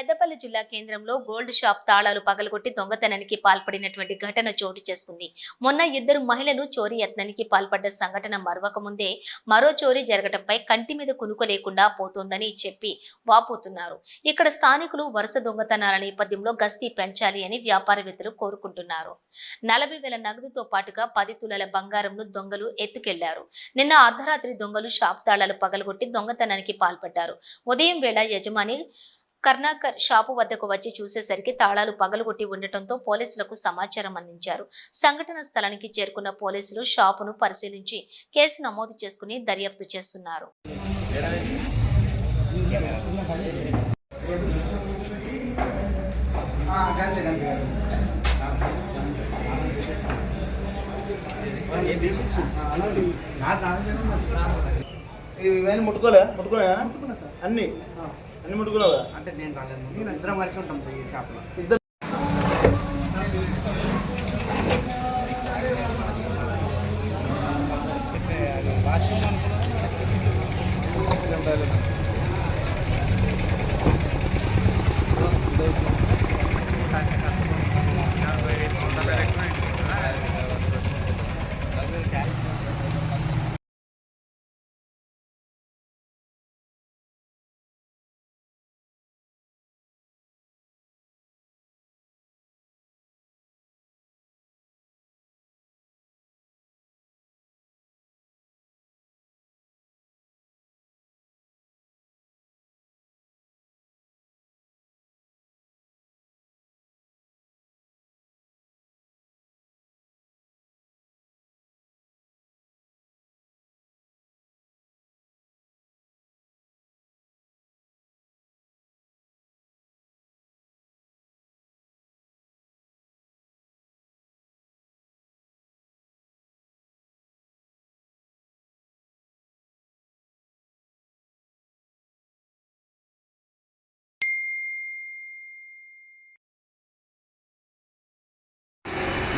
పెద్దపల్లి జిల్లా కేంద్రంలో gold shop తాళాలు పగలగొట్టి దొంగతనానికి పాల్పడినటువంటి ఘటన చోటు చేసుకుంది. మొన్న ఇద్దరు మహిళలు చోరీ యత్నానికి పాల్పడ్డ సంఘటన మరవక ముందే మరో చోరీ జరగటంపై కంటి మీద కునుకు లేకుండా పోతోందని చెప్పి వాపోతున్నారు. ఇక్కడ స్థానికులు వరుస దొంగతనాల నేపథ్యంలో గస్తీ పెంచాలి అని వ్యాపారవేత్తలు కోరుకుంటున్నారు. నలభై వేల నగదుతో పాటుగా పది తులాల బంగారంను దొంగలు ఎత్తుకెళ్ళారు. నిన్న అర్ధరాత్రి దొంగలు షాప్ తాళాలు పగలగొట్టి దొంగతనానికి పాల్పడ్డారు. ఉదయం వేళ యజమాని కర్ణాకర్ షాపు వద్దకు వచ్చి చూసేసరికి తాళాలు పగలగొట్టి ఉండటంతో పోలీసులకు సమాచారం అందించారు. సంఘటన స్థలానికి చేరుకున్న పోలీసులు షాపును పరిశీలించి కేసు నమోదు చేసుకుని దర్యాప్తు చేస్తున్నారు. ఇవన్నీ ముట్టుకోలే? అన్ని? అన్ని ముట్టుకున్నావా అంటే నేను రాలేదు నేను ఇద్దరం కలిసి ఉంటాం ఈ షాప్లో ఇద్దరు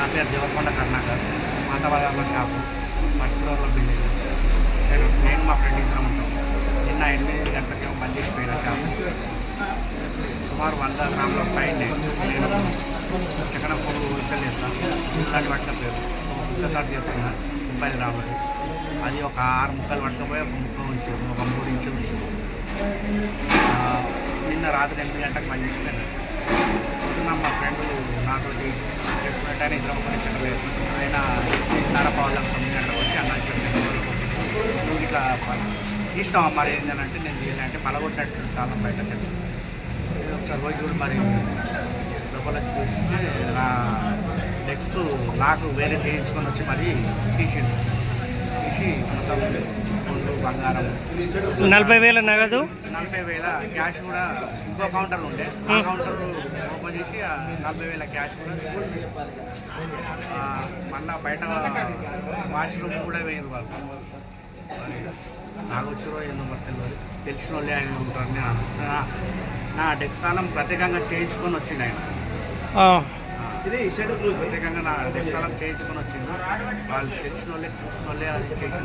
నా పేరు దేవరకొండ కర్ణాకర్. మాతవాళ్ళ షాపు. ఫస్ట్ ఫ్లోర్లో బిల్డింగ్. నేను నేను మా ఫ్రెండ్ ఇద్దరం ఉంటాం. నిన్న ఎనిమిది గంటలకి బంద్ చేసిపోయిన షాపు. సుమారు వంద గ్రాముల పైన నేను ఎక్కడ పొరుగు హోల్సేల్ చేస్తాను ఇలాంటి పట్టుక పేరు చేస్తున్నాను చేస్తున్నా ముప్పై గ్రాములు. అది ఒక ఆరు ముక్కలు పట్టకపోయి ఒక ముక్క ఉంచారు ఒక మూడు ఇంచు ఉంచు. నిన్న రాత్రి ఎనిమిది గంటలకు బంద్ చేసిపోయినా మా ఫ్రెండ్లు నాతోటి చేసుకున్నట్టు ఇద్దరం కొనిచ్చిన లేదు ఆయన ఎనిమిదిన్నర పావులకు తొమ్మిది వచ్చి అన్న నువ్వు ఇట్లా ఇష్టం మరి ఏంటంటే నేను చేయాలంటే పలగొట్టినట్టు కాలం బయట చెప్పి. ఒకసారి పోయి చూడు మరి లోపల వచ్చి చూస్తే నా నెక్స్ట్ నాకు వేరే చేయించుకొని వచ్చి మరి తీసిండు. తీసి మొత్తం గోల్డ్ బంగారం. నలభై వేల నగదు? నలభై వేల క్యాష్ కూడా ఇంకో కౌంటర్ ఉండే. ఆ కౌంటర్ ఓపెన్ చేసి ఆ నలభై వేల క్యాష్ కూడా ఆ, మళ్ళా బయట వాష్రూమ్ కూడా వేయరు వాళ్ళు. మరి నాకు వచ్చారో ఏందో మరి తెలియదు తెలిసిన వాళ్ళే ఆయన ఉంటారు నేను అనుకుంటున్నా. నా డెక్స్థానం ప్రత్యేకంగా చేయించుకొని వచ్చిండు ఆయన. ఆ, ఇది షెడ్ ప్రత్యేకంగా నా స్థలం చేయించుకొని వచ్చింది. వాళ్ళు తెలిసిన వాళ్ళే చూసిన వాళ్ళే అది చేసిన